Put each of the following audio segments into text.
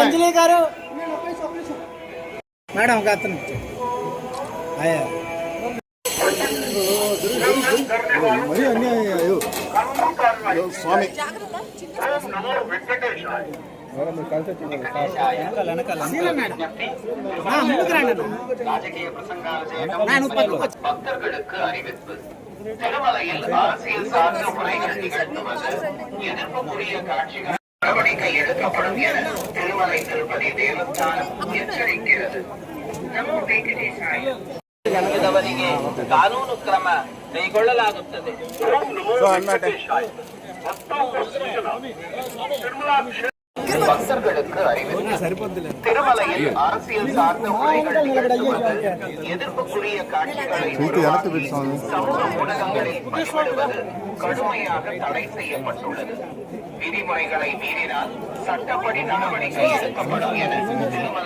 అంజలి గారు. మేడం ఒక అతను. అయ్యా. మరీ అన్యాయం స్వామి. பக்தர்களுக்கு அறிவிப்பு திருமலையில் அரசியல் சார்ந்த உரைகள் எதிர்ப்புக்குரிய காட்சிகளை சமூக ஊடகங்களில் பதிவிடுவது கடுமையாக தடை செய்யப்பட்டுள்ளது. விதிமுறைகளை மீறினால் சட்டப்படி நடவடிக்கை எடுக்கப்படும் என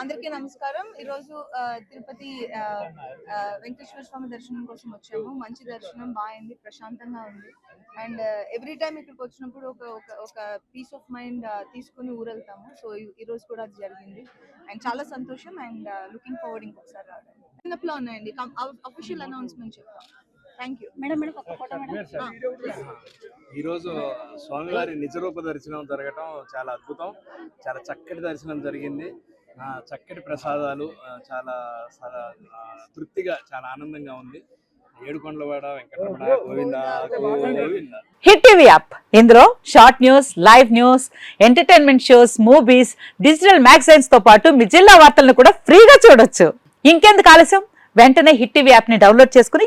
అందరికీ నమస్కారం. ఈరోజు తిరుపతి వెంకటేశ్వర స్వామి దర్శనం కోసం వచ్చాము. మంచి దర్శనం బాగుంది ప్రశాంతంగా ఉంది. అండ్ ఎవ్రీ టైం ఇక్కడికి వచ్చినప్పుడు ఒక ఒక ఒక పీస్ ఆఫ్ మైండ్ తీసుకుని ఊరెళ్తాము. సో ఈ రోజు కూడా అది జరిగింది. అండ్ చాలా సంతోషం అండ్ లుకింగ్ ఫార్వర్డ్ ఇంకొకసారి రావడానికి. చిన్నప్లో ఉన్నాయండి అఫీషియల్ అనౌన్స్మెంట్ చెప్తాం. థ్యాంక్ యూ మేడం మేడం ఒక ఫోటో మేడం ఈరోజు స్వామివారి నిజరూప దర్శనం జరగటం చాలా అద్భుతం. చాలా చక్కటి దర్శనం జరిగింది. ఆ, చక్కటి ప్రసాదాలు చాలా తృప్తిగా చాలా ఆనందంగా ఉంది. ఏడుకొండలవాడ Venkataramana Govinda Govinda. Hit TV app. ఇందులో short news live news entertainment shows movies digital మ్యాగజైన్స్తో పాటు మీ జిల్లా వార్తలను కూడా ఫ్రీగా చూడొచ్చు. ఇంకెందుకు ఆలస్యం? వెంటనే హిట్ టీవీ యాప్ని డౌన్లోడ్ చేసుకుని